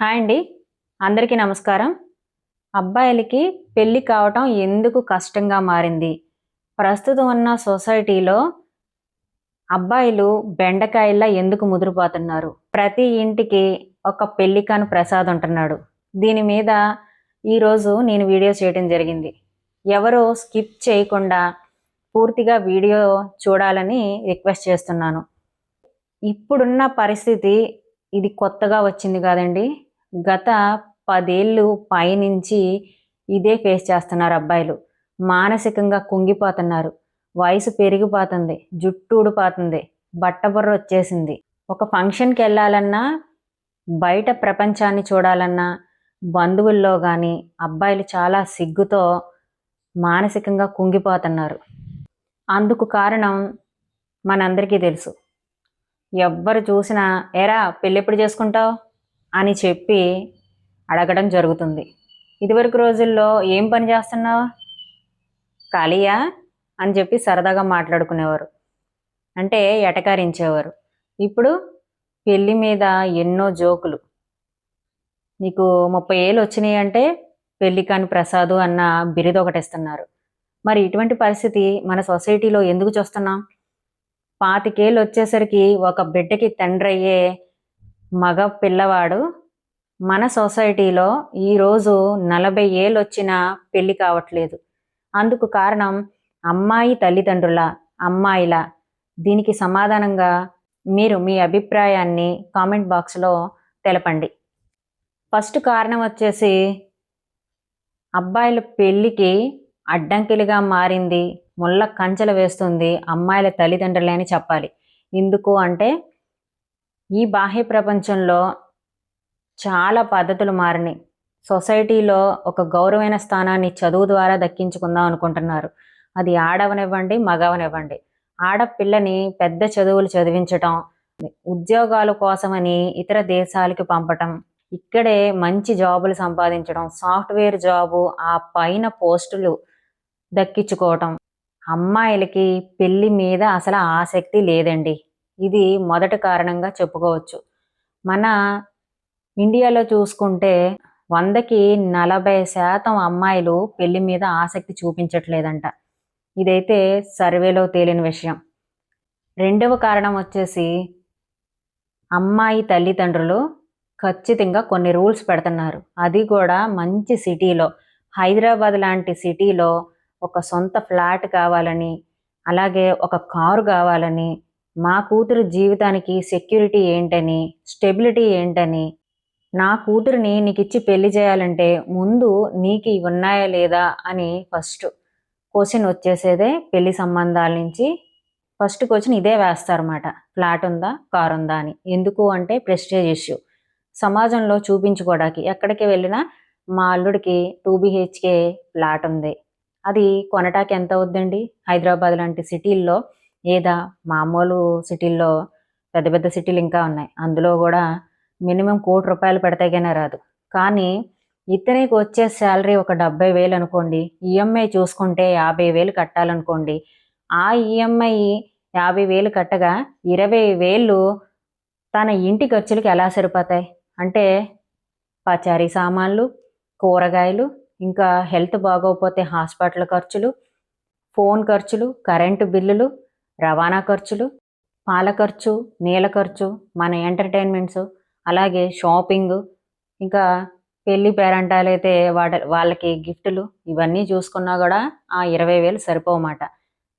Hi అండి. అందరికీ నమస్కారం. అబ్బాయిలకి పెళ్ళి కావటం ఎందుకు కష్టంగా మారింది? ప్రస్తుతం ఉన్న సొసైటీలో అబ్బాయిలు బెండకాయల్లా ఎందుకు ముదిరిపోతున్నారు? ప్రతి ఇంటికి ఒక పెళ్ళికాను ప్రసాద్ ఉంటున్నాడు. దీని మీద ఈరోజు నేను వీడియో చేయడం జరిగింది. ఎవరో స్కిప్ చేయకుండా పూర్తిగా వీడియో చూడాలని రిక్వెస్ట్ చేస్తున్నాను. ఇప్పుడున్న పరిస్థితి ఇది కొత్తగా వచ్చింది కాదండి. గత పదేళ్ళు పైనుంచి ఇదే ఫేస్ చేస్తున్నారు అబ్బాయిలు. మానసికంగా కుంగిపోతున్నారు. వయసు పెరిగిపోతుంది. జుట్టు ఊడిపోతుంది బట్టబుర్ర వచ్చేసింది. ఒక ఫంక్షన్కి వెళ్ళాలన్నా బయట ప్రపంచాన్ని చూడాలన్నా బంధువుల్లో కానీ అబ్బాయిలు చాలా సిగ్గుతో మానసికంగా కుంగిపోతున్నారు. అందుకు కారణం మనందరికీ తెలుసు. ఎవ్వరు చూసినా ఎరా పెళ్ళెప్పుడు చేసుకుంటావు? అని చెప్పి అడగడం జరుగుతుంది. ఇదివరకు రోజుల్లో ఏం పని చేస్తున్నావు? ఖాళీయా? అని చెప్పి సరదాగా మాట్లాడుకునేవారు. అంటే ఎటకారించేవారు. ఇప్పుడు పెళ్ళి మీద ఎన్నో జోకులు. నీకు ముప్పై ఏళ్ళు వచ్చినాయి అంటే పెళ్ళి కాని ప్రసాదు అన్న బిరుదు ఒకటి ఇస్తున్నారు మరి ఇటువంటి పరిస్థితి మన సొసైటీలో ఎందుకు చూస్తున్నాం? పాతికేళ్ళు వచ్చేసరికి ఒక బిడ్డకి తండ్రి అయ్యే మగ పిల్లవాడు మన సొసైటీలో ఈరోజు నలభై ఏళ్ళు వచ్చినా పెళ్ళి కావట్లేదు. అందుకు కారణం అమ్మాయి తల్లిదండ్రుల అమ్మాయిల. దీనికి సమాధానంగా మీరు మీ అభిప్రాయాన్ని కామెంట్ బాక్స్లో తెలపండి. ఫస్ట్ కారణం వచ్చేసి అబ్బాయిల పెళ్ళికి అడ్డంకిలుగా మారింది ముళ్ళ కంచెలు వేస్తుంది అమ్మాయిల తల్లిదండ్రులే అని చెప్పాలి. ఎందుకు అంటే ఈ బాహ్య ప్రపంచంలో చాలా పద్ధతులు మారినాయి. సొసైటీలో ఒక గౌరవమైన స్థానాన్ని చదువు ద్వారా దక్కించుకుందాం అనుకుంటున్నారు. అది ఆడవనివ్వండి మగవనివ్వండి. ఆడపిల్లని పెద్ద చదువులు చదివించటం ఉద్యోగాల కోసమని ఇతర దేశాలకు పంపటం ఇక్కడే మంచి జాబులు సంపాదించడం సాఫ్ట్వేర్ జాబు ఆ పైన పోస్టులు దక్కించుకోవటం. అమ్మాయిలకి పెళ్ళి మీద అసలు ఆసక్తి లేదండి. ఇది మొదటి కారణంగా చెప్పుకోవచ్చు. మన ఇండియాలో చూసుకుంటే వందకి నలభై శాతం అమ్మాయిలు పెళ్ళి మీద ఆసక్తి చూపించట్లేదంట. ఇదైతే సర్వేలో తేలిన విషయం. రెండవ కారణం వచ్చేసి అమ్మాయి తల్లిదండ్రులు ఖచ్చితంగా కొన్ని రూల్స్ పెడుతున్నారు. అది కూడా మంచి సిటీలో హైదరాబాద్ లాంటి సిటీలో ఒక సొంత ఫ్లాట్ కావాలని అలాగే ఒక కారు కావాలని మా కూతురు జీవితానికి సెక్యూరిటీ ఏంటని స్టెబిలిటీ ఏంటని నా కూతురిని నీకు ఇచ్చి పెళ్ళి చేయాలంటే ముందు నీకు ఇవి ఉన్నాయా లేదా అని ఫస్ట్ క్వశ్చన్ వచ్చేసేదే పెళ్ళి సంబంధాల నుంచి. ఫస్ట్ క్వశ్చన్ ఇదే వేస్తారన్నమాట. ఫ్లాట్ ఉందా కార్ ఉందా అని. ఎందుకు అంటే ప్రెస్టేజ్ ఇష్యూ సమాజంలో చూపించుకోవడానికి ఎక్కడికి వెళ్ళినా మా అల్లుడికి టూ బిహెచ్కే ఫ్లాట్ ఉంది. అది కొనటానికి ఎంత అవుద్దండి? హైదరాబాద్ లాంటి సిటీల్లో లేదా మామూలు సిటీల్లో పెద్ద పెద్ద సిటీలు ఇంకా ఉన్నాయి. అందులో కూడా మినిమం కోటి రూపాయలు పెడితే కానీ రాదు. కానీ ఇతనికి వచ్చే శాలరీ ఒక డెబ్బై వేలు అనుకోండి ఈఎంఐ చూసుకుంటే యాభై వేలు కట్టాలనుకోండి ఆ ఈఎంఐ యాభై వేలు కట్టగా ఇరవై వేలు తన ఇంటి ఖర్చులకి ఎలా సరిపోతాయి? అంటే పచారీ సామాన్లు కూరగాయలు ఇంకా హెల్త్ బాగోకపోతే హాస్పిటల్ ఖర్చులు ఫోన్ ఖర్చులు కరెంటు బిల్లులు రవాణా ఖర్చులు పాల ఖర్చు నీళ్ళ ఖర్చు మన ఎంటర్టైన్మెంట్స్ అలాగే షాపింగ్ ఇంకా పెళ్ళి పేరంటాలు అయితే వాళ్ళకి గిఫ్టులు ఇవన్నీ చూసుకున్నా కూడా ఆ ఇరవై వేలు సరిపోమాట.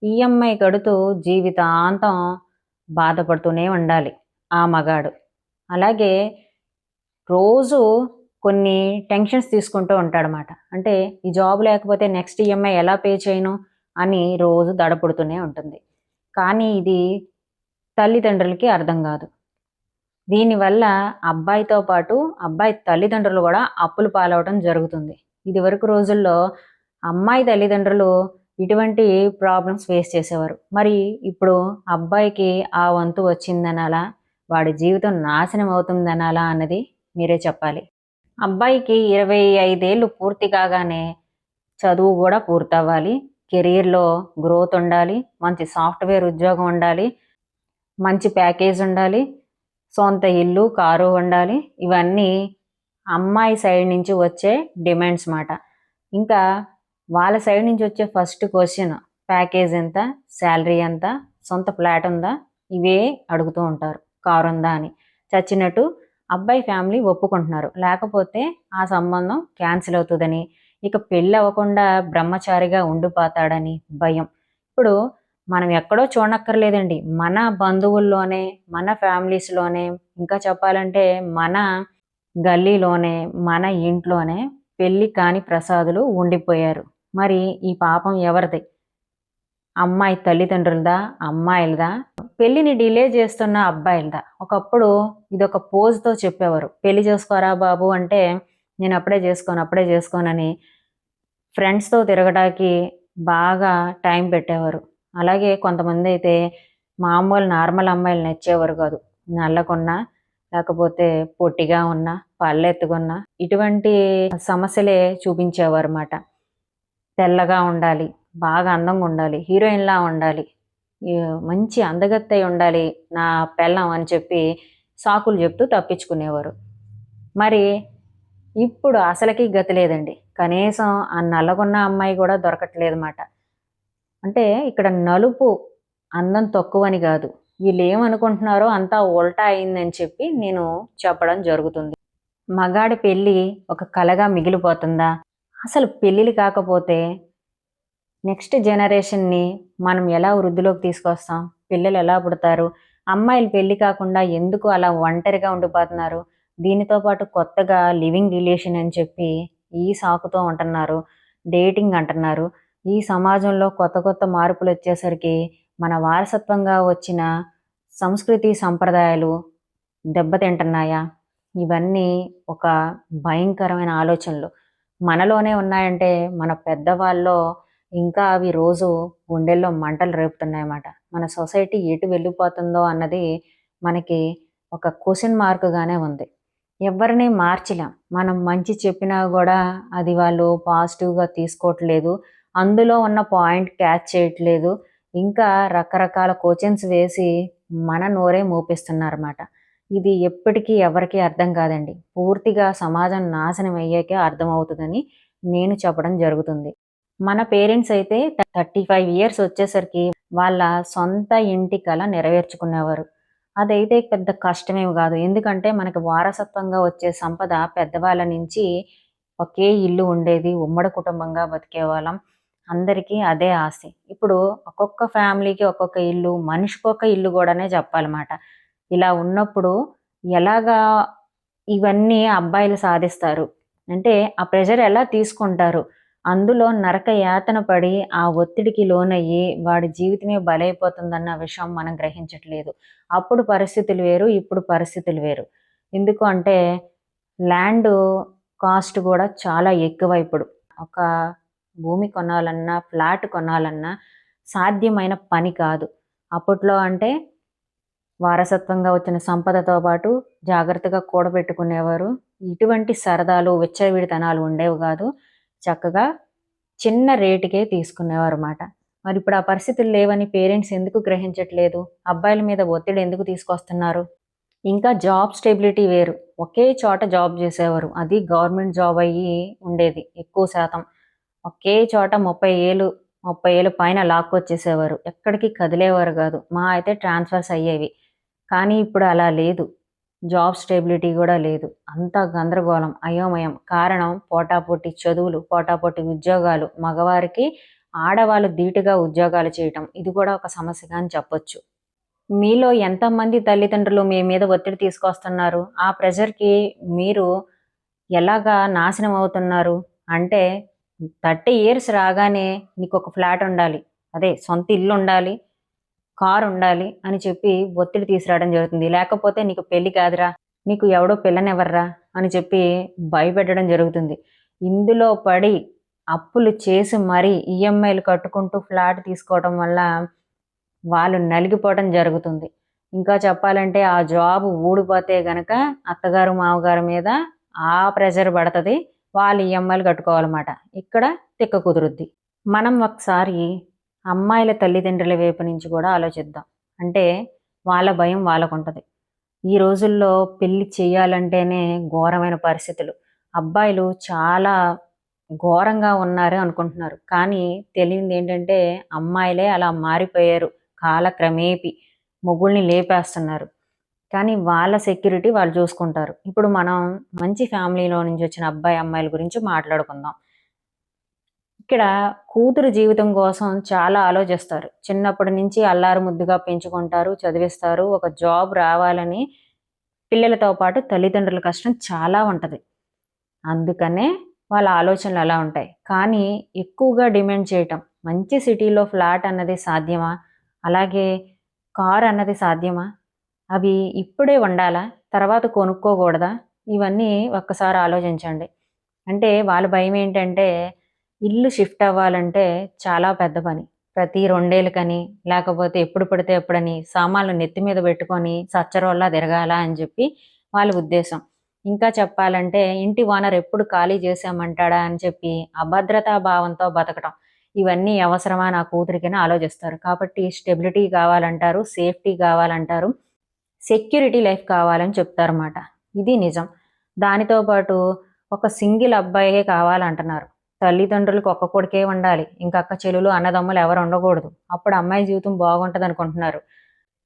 ఈఎంఐ కడుతూ జీవితాంతం బాధపడుతూనే ఉండాలి ఆ మగాడు. అలాగే రోజు కొన్ని టెన్షన్స్ తీసుకుంటూ ఉంటాడనమాట అంటే ఈ జాబ్ లేకపోతే నెక్స్ట్ ఈఎంఐ ఎలా పే చేయను అని రోజు దడపడుతూనే ఉంటుంది. కానీ ఇది తల్లిదండ్రులకి అర్థం కాదు. దీనివల్ల అబ్బాయితో పాటు అబ్బాయి తల్లిదండ్రులు కూడా అప్పులు పాలవడం జరుగుతుంది. ఇది వరకు రోజుల్లో అమ్మాయి తల్లిదండ్రులు ఇటువంటి ప్రాబ్లమ్స్ ఫేస్ చేసేవారు. మరి ఇప్పుడు అబ్బాయికి ఆ వంతు వచ్చిందనాలా? వాడి జీవితం నాశనం అవుతుందనాలా అన్నది మీరే చెప్పాలి. అబ్బాయికి ఇరవై ఐదేళ్ళు పూర్తి కాగానే చదువు కూడా పూర్తవ్వాలి. కెరీర్లో గ్రోత్ ఉండాలి మంచి సాఫ్ట్వేర్ ఉద్యోగం ఉండాలి మంచి ప్యాకేజ్ ఉండాలి సొంత ఇల్లు కారు ఉండాలి. ఇవన్నీ అమ్మాయి సైడ్ నుంచి వచ్చే డిమాండ్స్ మాట. ఇంకా వాళ్ళ సైడ్ నుంచి వచ్చే ఫస్ట్ క్వశ్చన్ ప్యాకేజ్ ఎంత శాలరీ ఎంత సొంత ఫ్లాట్ ఉందా? ఇవే అడుగుతూ ఉంటారు. కారు ఉందా అని. చచ్చినట్టు అబ్బాయి ఫ్యామిలీ ఒప్పుకుంటున్నారు. లేకపోతే ఆ సంబంధం క్యాన్సిల్ అవుతుందని ఇక పెళ్ళి అవ్వకుండా బ్రహ్మచారిగా ఉండిపోతాడని భయం. ఇప్పుడు మనం ఎక్కడో చూడనక్కర్లేదండి మన బంధువుల్లోనే మన ఫ్యామిలీస్లోనే ఇంకా చెప్పాలంటే మన గల్లీలోనే మన ఇంట్లోనే పెళ్ళి కాని ప్రసాదులు ఉండిపోయారు. మరి ఈ పాపం ఎవరిది? అమ్మాయి తల్లిదండ్రులదా? అమ్మాయిలదా? పెళ్ళిని డిలే చేస్తున్న అబ్బాయిలదా? ఒకప్పుడు ఇదొక పోజ్తో చెప్పేవారు. పెళ్ళి చేసుకోరా బాబు అంటే నేను అప్పుడే చేసుకోను అప్పుడే చేసుకోనని ఫ్రెండ్స్తో తిరగడానికి బాగా టైం పెట్టేవారు. అలాగే కొంతమంది అయితే మామూలు నార్మల్ అమ్మాయిలు నచ్చేవారు కాదు. నల్లకున్నా లేకపోతే పొట్టిగా ఉన్న పళ్ళెత్తుకున్నా ఇటువంటి సమస్యలే చూపించేవారు అన్నమాట తెల్లగా ఉండాలి బాగా అందంగా ఉండాలి హీరోయిన్లా ఉండాలి మంచి అందగత్తై ఉండాలి నా పెళ్ళం అని చెప్పి సాకులు చెప్తూ తప్పించుకునేవారు. మరి ఇప్పుడు అసలకి గతి లేదండి. కనీసం ఆ నల్లగొన్న అమ్మాయి కూడా దొరకట్లేదు మాట అంటే ఇక్కడ నలుపు అందం తక్కువని కాదు. వీళ్ళు ఏమనుకుంటున్నారో అంతా ఉల్టా అయిందని చెప్పి నేను చెప్పడం జరుగుతుంది. మగాడి పెళ్ళి ఒక కలగా మిగిలిపోతుందా? అసలు పెళ్ళిళ్ళు కాకపోతే నెక్స్ట్ జనరేషన్ని మనం ఎలా వృద్ధిలోకి తీసుకొస్తాం? పిల్లలు ఎలా పుడతారు? అమ్మాయిలు పెళ్ళి కాకుండా ఎందుకు అలా ఒంటరిగా ఉండిపోతున్నారు? దీనితో పాటు కొత్తగా లివింగ్ రిలేషన్ అని చెప్పి ఈ సాకుతో ఉంటున్నారు డేటింగ్ అంటున్నారు. ఈ సమాజంలో కొత్త కొత్త మార్పులు వచ్చేసరికి మన వారసత్వంగా వచ్చిన సంస్కృతి సంప్రదాయాలు దెబ్బతింటున్నాయా? ఇవన్నీ ఒక భయంకరమైన ఆలోచనలు. మనలోనే ఉన్నాయంటే మన పెద్దవాళ్ళలో ఇంకా అవి రోజు గుండెల్లో మంటలు రేపుతున్నాయన్నమాట. మన సొసైటీ ఎటు వెళ్ళిపోతుందో అన్నది మనకి ఒక క్వశ్చన్ మార్క్గానే ఉంది. ఎవరిని మార్చలేం. మనం మంచి చెప్పినా కూడా అది వాళ్ళు పాజిటివ్గా తీసుకోవట్లేదు. అందులో ఉన్న పాయింట్ క్యాచ్ చేయట్లేదు. ఇంకా రకరకాల కోచింగ్స్ వేసి మన నోరే మోపిస్తున్నారన్నమాట. ఇది ఎప్పటికీ ఎవరికీ అర్థం కాదండి. పూర్తిగా సమాజం నాశనం అయ్యాకే అర్థమవుతుందని నేను చెప్పడం జరుగుతుంది. మన పేరెంట్స్ అయితే థర్టీ ఫైవ్ ఇయర్స్ వచ్చేసరికి వాళ్ళ సొంత ఇంటి కళ నెరవేర్చుకునేవారు. అదైతే పెద్ద కష్టమేమి కాదు. ఎందుకంటే మనకి వారసత్వంగా వచ్చే సంపద పెద్దవాళ్ళ నుంచి ఒకే ఇల్లు ఉండేది ఉమ్మడి కుటుంబంగా బతికే వాళ్ళం. అందరికీ అదే ఆస్తి ఇప్పుడు ఒక్కొక్క ఫ్యామిలీకి ఒక్కొక్క ఇల్లు మనిషికొక ఇల్లు కూడానే చెప్పాలన్నమాట. ఇలా ఉన్నప్పుడు ఎలాగా ఇవన్నీ అబ్బాయిలు సాధిస్తారు? అంటే ఆ ప్రెషర్ ఎలా తీసుకుంటారు? అందులో నరక యాతన పడి ఆ ఒత్తిడికి లోనయ్యి వాడి జీవితమే బలైపోతుందన్న విషయం మనం గ్రహించట్లేదు. అప్పుడు పరిస్థితులు వేరు ఇప్పుడు పరిస్థితులు వేరు. ఎందుకు అంటే ల్యాండ్ కాస్ట్ కూడా చాలా ఎక్కువ ఇప్పుడు. ఒక భూమి కొనాలన్నా ఫ్లాట్ కొనాలన్నా సాధ్యమైన పని కాదు. అప్పట్లో అంటే వారసత్వంగా వచ్చిన సంపదతో పాటు జాగ్రత్తగా కూడబెట్టుకునేవారు. ఇటువంటి సరదాలు విచ్చలవిడితనాలు ఉండేవి కాదు. చక్కగా చిన్న రేటుకే తీసుకునేవారు అన్నమాట మరి ఇప్పుడు ఆ పరిస్థితులు లేవని పేరెంట్స్ ఎందుకు గ్రహించట్లేదు? అబ్బాయిల మీద ఒత్తిడి ఎందుకు తీసుకొస్తున్నారు? ఇంకా జాబ్ స్టెబిలిటీ వేరు. ఒకే చోట జాబ్ చేసేవారు. అది గవర్నమెంట్ జాబ్ అయ్యి ఉండేది ఎక్కువ శాతం. ఒకే చోట ముప్పై ఏళ్ళు ముప్పై ఏళ్ళు పైన లాక్కొచ్చేసేవారు ఎక్కడికి కదిలేవారు కాదు. మా అయితే ట్రాన్స్ఫర్స్ అయ్యేవి. కానీ ఇప్పుడు అలా లేదు. జాబ్ స్టెబిలిటీ కూడా లేదు. అంతా గందరగోళం అయోమయం. కారణం పోటాపోటీ చదువులు పోటాపోటీ ఉద్యోగాలు. మగవారికి ఆడవాళ్ళు ధీటుగా ఉద్యోగాలు చేయటం. ఇది కూడా ఒక సమస్యగా అని చెప్పొచ్చు. మీలో ఎంతమంది తల్లిదండ్రులు మీ మీద ఒత్తిడి తీసుకొస్తున్నారు? ఆ ప్రెషర్కి మీరు ఎలాగా నాశనం అవుతున్నారు? అంటే థర్టీ ఇయర్స్ రాగానే నీకు ఒక ఫ్లాట్ ఉండాలి. అదే సొంత ఇల్లు ఉండాలి. కారు ఉండాలి అని చెప్పి ఒత్తిడి తీసుకురావడం జరుగుతుంది. లేకపోతే నీకు పెళ్ళి కాదురా నీకు ఎవడో పిల్లనెవర్రా అని చెప్పి భయపెట్టడం జరుగుతుంది. ఇందులో పడి అప్పులు చేసి మరీ ఈఎంఐలు కట్టుకుంటూ ఫ్లాట్ తీసుకోవడం వల్ల వాళ్ళు నలిగిపోవడం జరుగుతుంది. ఇంకా చెప్పాలంటే ఆ జాబ్ ఊడిపోతే గనక అత్తగారు మామగారు మీద ఆ ప్రెషర్ పడుతుంది. వాళ్ళు ఈఎంఐలు కట్టుకోవాలన్నమాట. ఇక్కడ తిక్క కుదురుద్ది. మనం ఒకసారి అమ్మాయిల తల్లిదండ్రుల వైపు నుంచి కూడా ఆలోచిద్దాం. అంటే వాళ్ళ భయం వాళ్ళకు ఉంటుంది ఈ రోజుల్లో పెళ్ళి చేయాలంటేనే ఘోరమైన పరిస్థితులు. అబ్బాయిలు చాలా ఘోరంగా ఉన్నారు అనుకుంటున్నారు. కానీ తెలియంది ఏంటంటే అమ్మాయిలే అలా మారిపోయారు కాలక్రమేపి. మొగుల్ని లేపేస్తున్నారు. కానీ వాళ్ళ సెక్యూరిటీ వాళ్ళు చూసుకుంటారు. ఇప్పుడు మనం మంచి ఫ్యామిలీలో నుంచి వచ్చిన అబ్బాయి అమ్మాయిల గురించి మాట్లాడుకుందాం. ఇక్కడ కూతురు జీవితం కోసం చాలా ఆలోచిస్తారు. చిన్నప్పటి నుంచి అల్లారు ముద్దుగా పెంచుకుంటారు చదివిస్తారు. ఒక జాబ్ రావాలని పిల్లలతో పాటు తల్లిదండ్రుల కష్టం చాలా ఉంటుంది. అందుకనే వాళ్ళ ఆలోచనలు అలా ఉంటాయి. కానీ ఎక్కువగా డిమాండ్ చేయటం మంచి సిటీలో ఫ్లాట్ అన్నది సాధ్యమా? అలాగే కార్ అన్నది సాధ్యమా? అవి ఇప్పుడే ఉండాలా తర్వాత కొనుక్కోకూడదా? ఇవన్నీ ఒక్కసారి ఆలోచించండి. అంటే వాళ్ళ భయం ఏంటంటే ఇల్లు షిఫ్ట్ అవ్వాలంటే చాలా పెద్ద పని. ప్రతి రెండేళ్ళకని లేకపోతే ఎప్పుడు పడితే ఎప్పుడని సామాన్లు నెత్తి మీద పెట్టుకొని సచ్చరోల్లా తిరగాల అని చెప్పి వాళ్ళ ఉద్దేశం. ఇంకా చెప్పాలంటే ఇంటి ఓనర్ ఎప్పుడు ఖాళీ చేసామంటాడా అని చెప్పి అభద్రతా భావంతో బతకటం. ఇవన్నీ అవసరమా నా కూతురికైనా ఆలోచిస్తారు. కాబట్టి స్టెబిలిటీ కావాలంటారు సేఫ్టీ కావాలంటారు సెక్యూరిటీ లైఫ్ కావాలని చెప్తారన్నమాట. ఇది నిజం. దానితో పాటు ఒక సింగిల్ అబ్బాయే కావాలంటున్నారు. తల్లిదండ్రులకు ఒక్క కొడుకే ఉండాలి. ఇంకా అక్క చెల్లెలు అన్నదమ్ములు ఎవరు ఉండకూడదు. అప్పుడు అమ్మాయి జీవితం బాగుంటుంది అనుకుంటున్నారు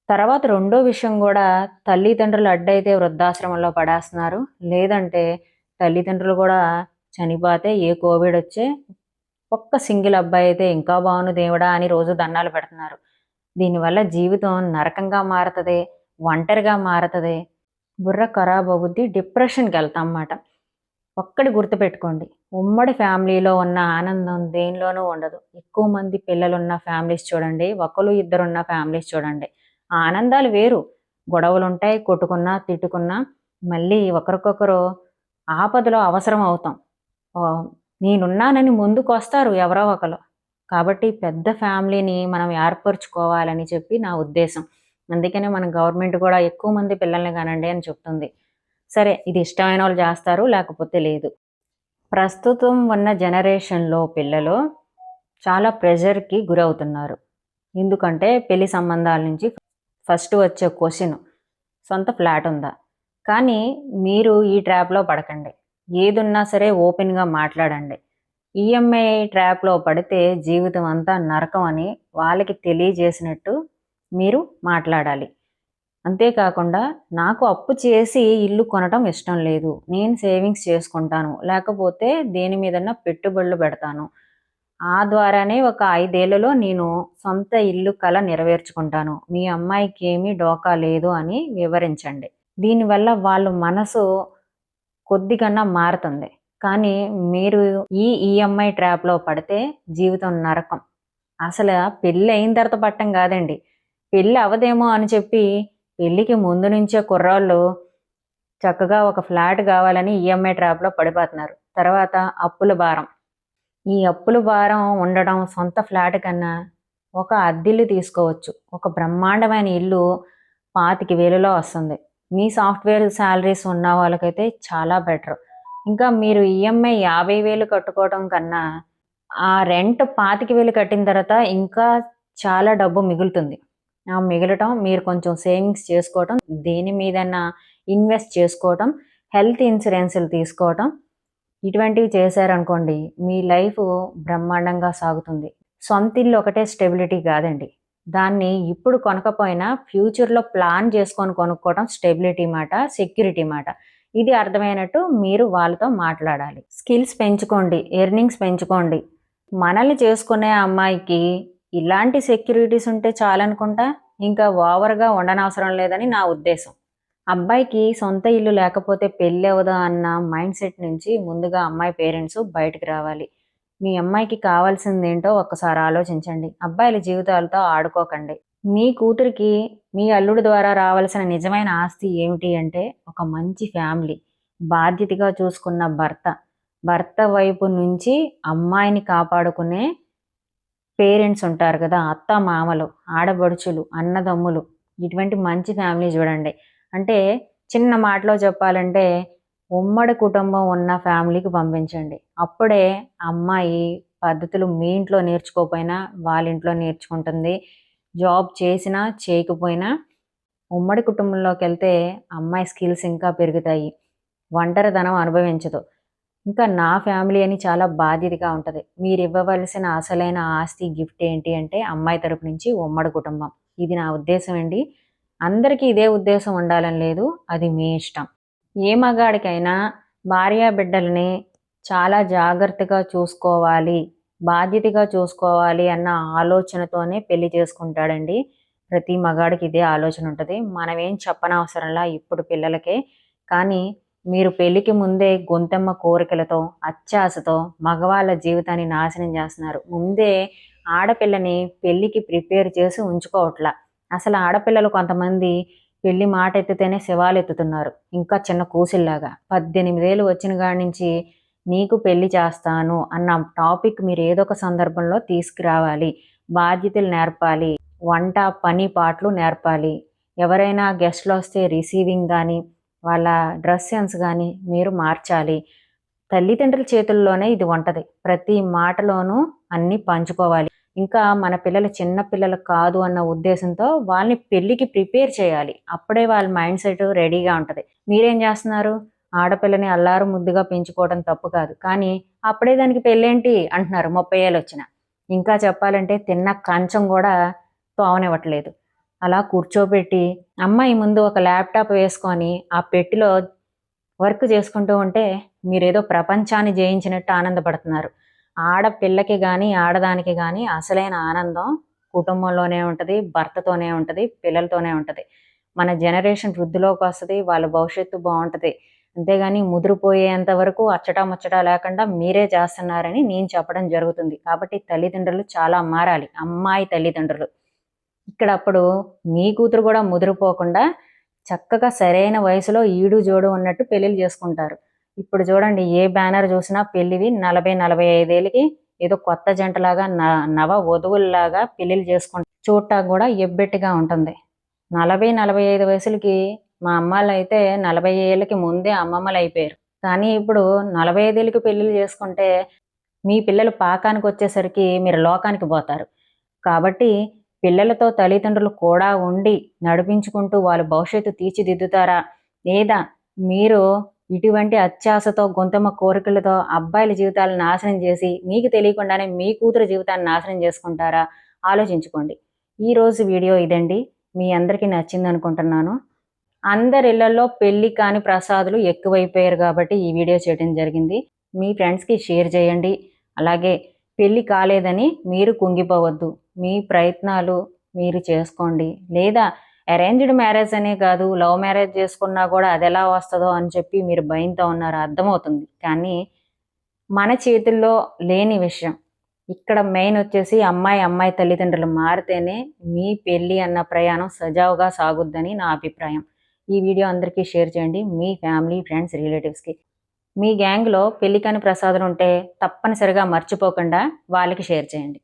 తర్వాత రెండో విషయం కూడా తల్లిదండ్రులు అడ్డైతే వృద్ధాశ్రమంలో పడేస్తున్నారు. లేదంటే తల్లిదండ్రులు కూడా చనిపోతే ఏ కోవిడ్ వచ్చే ఒక్క సింగిల్ అబ్బాయి అయితే ఇంకా బాగుంది దేవుడా అని రోజు దండాలు పెడుతున్నారు. దీనివల్ల జీవితం నరకంగా మారుతుంది ఒంటరిగా మారుతుంది బుర్ర ఖరాబ్ అవుద్ది డిప్రెషన్కి వెళ్తాం అన్నమాట. ఒక్కటి గుర్తుపెట్టుకోండి. ఉమ్మడి ఫ్యామిలీలో ఉన్న ఆనందం దేనిలోనూ ఉండదు. ఎక్కువ మంది పిల్లలున్న ఫ్యామిలీస్ చూడండి ఒకరు ఇద్దరున్న ఫ్యామిలీస్ చూడండి. ఆ ఆనందాలు వేరు. గొడవలు ఉంటాయి కొట్టుకున్నా తిట్టుకున్నా మళ్ళీ ఒకరికొకరు ఆపదలో అవసరం అవుతాం. నేనున్నానని ముందుకు వస్తారు ఎవరో ఒకరు. కాబట్టి పెద్ద ఫ్యామిలీని మనం ఏర్పరచుకోవాలని చెప్పి నా ఉద్దేశం. అందుకనే మన గవర్నమెంట్ కూడా ఎక్కువ మంది పిల్లల్ని కానండి అని చెప్తుంది. సరే ఇది ఇష్టమైన వాళ్ళు చేస్తారు లేకపోతే లేదు. ప్రస్తుతం ఉన్న జనరేషన్లో పిల్లలు చాలా ప్రెషర్కి గురవుతున్నారు. ఎందుకంటే పెళ్ళి సంబంధాల నుంచి ఫస్ట్ వచ్చే క్వశ్చన్ సొంత ఫ్లాట్ ఉందా? కానీ మీరు ఈ ట్రాప్లో పడకండి. ఏదున్నా సరే ఓపెన్గా మాట్లాడండి. ఈఎంఐ ట్రాప్లో పడితే జీవితం అంతా నరకం అని వాళ్ళకి తెలియజేసినట్టు మీరు మాట్లాడాలి. అంతేకాకుండా నాకు అప్పు చేసి ఇల్లు కొనటం ఇష్టం లేదు. నేను సేవింగ్స్ చేసుకుంటాను. లేకపోతే దేని మీదన్నా పెట్టుబడులు పెడతాను. ఆ ద్వారానే ఒక ఐదేళ్ళలో నేను సొంత ఇల్లు కళ నెరవేర్చుకుంటాను. మీ అమ్మాయికి ఏమీ డోకా లేదు అని వివరించండి. దీనివల్ల వాళ్ళ మనసు కొద్దిగన్నా మారుతుంది. కానీ మీరు ఈ ఈఎంఐ ట్రాప్లో పడితే జీవితం నరకం. అసలు పెళ్ళి అయిన తర్వాత పట్టం కాదండి. పెళ్ళి అవదేమో అని చెప్పి పెళ్ళికి ముందు నుంచే కుర్రాళ్ళు చక్కగా ఒక ఫ్లాట్ కావాలని ఈఎంఐ ట్రాప్లో పడిపోతున్నారు. తర్వాత అప్పుల భారం. ఈ అప్పుల భారం ఉండడం సొంత ఫ్లాట్ కన్నా ఒక అద్దిల్లు తీసుకోవచ్చు. ఒక బ్రహ్మాండమైన ఇల్లు పాతికి వేలులో వస్తుంది. మీ సాఫ్ట్వేర్ శాలరీస్ ఉన్న వాళ్ళకైతే చాలా బెటర్. ఇంకా మీరు ఈఎంఐ యాభై వేలు కట్టుకోవడం కన్నా ఆ రెంట్ పాతికి వేలు కట్టిన తర్వాత ఇంకా చాలా డబ్బు మిగులుతుంది. మిగలటం మీరు కొంచెం సేవింగ్స్ చేసుకోవటం దేని మీదన్నా ఇన్వెస్ట్ చేసుకోవటం హెల్త్ ఇన్సూరెన్స్లు తీసుకోవటం ఇటువంటివి చేశారనుకోండి మీ లైఫ్ బ్రహ్మాండంగా సాగుతుంది. సొంత ఇల్లు ఒకటే స్టెబిలిటీ కాదండి. దాన్ని ఇప్పుడు కొనకపోయినా ఫ్యూచర్లో ప్లాన్ చేసుకొని కొనుక్కోవడం స్టెబిలిటీ మాట సెక్యూరిటీ మాట. ఇది అర్థమైనట్టు మీరు వాళ్ళతో మాట్లాడాలి. స్కిల్స్ పెంచుకోండి ఎర్నింగ్స్ పెంచుకోండి. మనల్ని చేసుకునే అమ్మాయికి ఇలాంటి సెక్యూరిటీస్ ఉంటే చాలనుకుంటా ఇంకా ఓవర్గా ఉండనవసరం లేదని నా ఉద్దేశం. అబ్బాయికి సొంత ఇల్లు లేకపోతే పెళ్ళి అవదా అన్న మైండ్ సెట్ నుంచి ముందుగా అమ్మాయి పేరెంట్స్ బయటకు రావాలి. మీ అమ్మాయికి కావాల్సింది ఏంటో ఒక్కసారి ఆలోచించండి. అబ్బాయిల జీవితాలతో ఆడుకోకండి. మీ కూతురికి మీ అల్లుడి ద్వారా రావాల్సిన నిజమైన ఆస్తి ఏమిటి అంటే ఒక మంచి ఫ్యామిలీ. బాధ్యతగా చూసుకున్న భర్త. భర్త వైపు నుంచి అమ్మాయిని కాపాడుకునే పేరెంట్స్ ఉంటారు కదా అత్త మామలు ఆడబడుచులు అన్నదమ్ములు ఇటువంటి మంచి ఫ్యామిలీ చూడండి. అంటే చిన్న మాటలో చెప్పాలంటే ఉమ్మడి కుటుంబం ఉన్న ఫ్యామిలీకి పంపించండి. అప్పుడే అమ్మాయి పద్ధతులు మీ ఇంట్లో నేర్చుకోకపోయినా వాళ్ళ ఇంట్లో నేర్చుకుంటుంది. జాబ్ చేసినా చేయకపోయినా ఉమ్మడి కుటుంబంలోకి వెళ్తే అమ్మాయి స్కిల్స్ ఇంకా పెరుగుతాయి. ఒంటరితనం అనుభవించదు. ఇంకా నా ఫ్యామిలీ అని చాలా బాధ్యతగా ఉంటుంది. మీరు ఇవ్వవలసిన అసలైన ఆస్తి గిఫ్ట్ ఏంటి అంటే అమ్మాయి తరపు నుంచి ఉమ్మడి కుటుంబం. ఇది నా ఉద్దేశం అండి. అందరికీ ఇదే ఉద్దేశం ఉండాలని లేదు. అది మీ ఇష్టం. ఏ మగాడికైనా భార్యా బిడ్డల్ని చాలా జాగ్రత్తగా చూసుకోవాలి బాధ్యతగా చూసుకోవాలి అన్న ఆలోచనతోనే పెళ్ళి చేసుకుంటాడండి. ప్రతి మగాడికి ఇదే ఆలోచన ఉంటుంది. మనం ఏం చెప్పనవసరంలా ఇప్పుడు పిల్లలకే. కానీ మీరు పెళ్ళికి ముందే గొంతెమ్మ కోరికలతో అత్యాశతో మగవాళ్ళ జీవితాన్ని నాశనం చేస్తున్నారు. ముందే ఆడపిల్లని పెళ్ళికి ప్రిపేర్ చేసి ఉంచుకోవట్లా. అసలు ఆడపిల్లలు కొంతమంది పెళ్ళి మాట ఎత్తితేనే శివాలు ఎత్తుతున్నారు. ఇంకా చిన్న కూసిల్లాగా. పద్దెనిమిదేళ్ళు వచ్చిన కాడి నుంచి నీకు పెళ్ళి చేస్తాను అన్న టాపిక్ మీరు ఏదో ఒక సందర్భంలో తీసుకురావాలి. బాధ్యతలు నేర్పాలి. వంట పని పాటలు నేర్పాలి. ఎవరైనా గెస్ట్లు వస్తే రిసీవింగ్ కానీ వాళ్ళ డ్రెస్ సెన్స్ కానీ మీరు మార్చాలి. తల్లిదండ్రుల చేతుల్లోనే ఇది ఉంటుంది. ప్రతి మాటలోనూ అన్నీ పంచుకోవాలి. ఇంకా మన పిల్లలు చిన్న పిల్లలు కాదు అన్న ఉద్దేశంతో వాళ్ళని పెళ్ళికి ప్రిపేర్ చేయాలి. అప్పుడే వాళ్ళ మైండ్ సెట్ రెడీగా ఉంటుంది. మీరేం చేస్తున్నారు? ఆడపిల్లని అల్లారు ముద్దుగా పెంచుకోవడం తప్పు కాదు. కానీ అప్పుడే దానికి పెళ్ళేంటి అంటున్నారు ముప్పై ఏళ్ళు వచ్చిన. ఇంకా చెప్పాలంటే తిన్న కంచం కూడా తోవనివ్వట్లేదు అలా కూర్చోబెట్టి అమ్మాయి ముందు ఒక ల్యాప్టాప్ వేసుకొని ఆ పెట్టిలో వర్క్ చేసుకుంటూ ఉంటే మీరేదో ప్రపంచాన్ని జయించినట్టు ఆనందపడుతున్నారు. ఆడపిల్లకి కానీ ఆడదానికి కానీ అసలైన ఆనందం కుటుంబంలోనే ఉంటుంది భర్తతోనే ఉంటుంది పిల్లలతోనే ఉంటుంది. మన జనరేషన్ వృద్ధిలోకి వస్తుంది వాళ్ళ భవిష్యత్తు బాగుంటుంది. అంతేగాని ముదిరిపోయేంత వరకు అచ్చటా ముచ్చటా లేకుండా మీరే చేస్తున్నారని నేను చెప్పడం జరుగుతుంది. కాబట్టి తల్లిదండ్రులు చాలా మారాలి. అమ్మాయి తల్లిదండ్రులు. ఇక్కడ అప్పుడు మీ కూతురు కూడా ముదిరిపోకుండా చక్కగా సరైన వయసులో ఈడు జోడు ఉన్నట్టు పెళ్ళిళ్ళు చేసుకుంటారు. ఇప్పుడు చూడండి ఏ బ్యానర్ చూసినా పెళ్ళివి నలభై నలభై ఐదేళ్ళకి ఏదో కొత్త జంటలాగా నవ వధువుల్లాగా పెళ్ళిళ్ళు చేసుకుంటారు చూడటానికి కూడా ఎబ్బెట్టిగా ఉంటుంది. నలభై నలభై ఐదు వయసులకి మా అమ్మాయిలు అయితే నలభై ఏళ్ళకి ముందే అమ్మమ్మలు అయిపోయారు కానీ ఇప్పుడు నలభై ఐదేళ్ళకి పెళ్ళిళ్ళు చేసుకుంటే మీ పిల్లలు పాకానికి వచ్చేసరికి మీరు లోకానికి పోతారు. కాబట్టి పిల్లలతో తల్లిదండ్రులు కూడా ఉండి నడిపించుకుంటూ వాళ్ళ భవిష్యత్తు తీర్చిదిద్దుతారా? లేదా మీరు ఇటువంటి అత్యాశతో గొంతమ్మ కోరికలతో అబ్బాయిల జీవితాలను నాశనం చేసి మీకు తెలియకుండానే మీ కూతురు జీవితాన్ని నాశనం చేసుకుంటారా? ఆలోచించుకోండి. ఈరోజు వీడియో ఇదండి. మీ అందరికీ నచ్చింది అనుకుంటున్నాను. అందరి ఇళ్ళలో పెళ్ళి కాని ప్రసాదులు ఎక్కువైపోయారు కాబట్టి ఈ వీడియో చేయడం జరిగింది. మీ ఫ్రెండ్స్కి షేర్ చేయండి. అలాగే పెళ్ళి కాలేదని మీరు కుంగిపోవద్దు. మీ ప్రయత్నాలు మీరు చేసుకోండి. లేదా అరేంజ్డ్ మ్యారేజ్ అనే కాదు లవ్ మ్యారేజ్ చేసుకున్నా కూడా అది ఎలా వస్తుందో అని చెప్పి మీరు భయంతో ఉన్నారు అర్థమవుతుంది. కానీ మన చేతుల్లో లేని విషయం. ఇక్కడ మెయిన్ వచ్చేసి అమ్మాయి అమ్మాయి తల్లిదండ్రులు మారితేనే మీ పెళ్ళి అన్న ప్రయాణం సజావుగా సాగుద్దని నా అభిప్రాయం. ఈ వీడియో అందరికీ షేర్ చేయండి. మీ ఫ్యామిలీ ఫ్రెండ్స్ రిలేటివ్స్కి మీ గ్యాంగ్లో పెళ్ళికని ప్రసాదాలు ప్రసాదం ఉంటే తప్పనిసరిగా మర్చిపోకుండా వాళ్ళకి షేర్ చేయండి.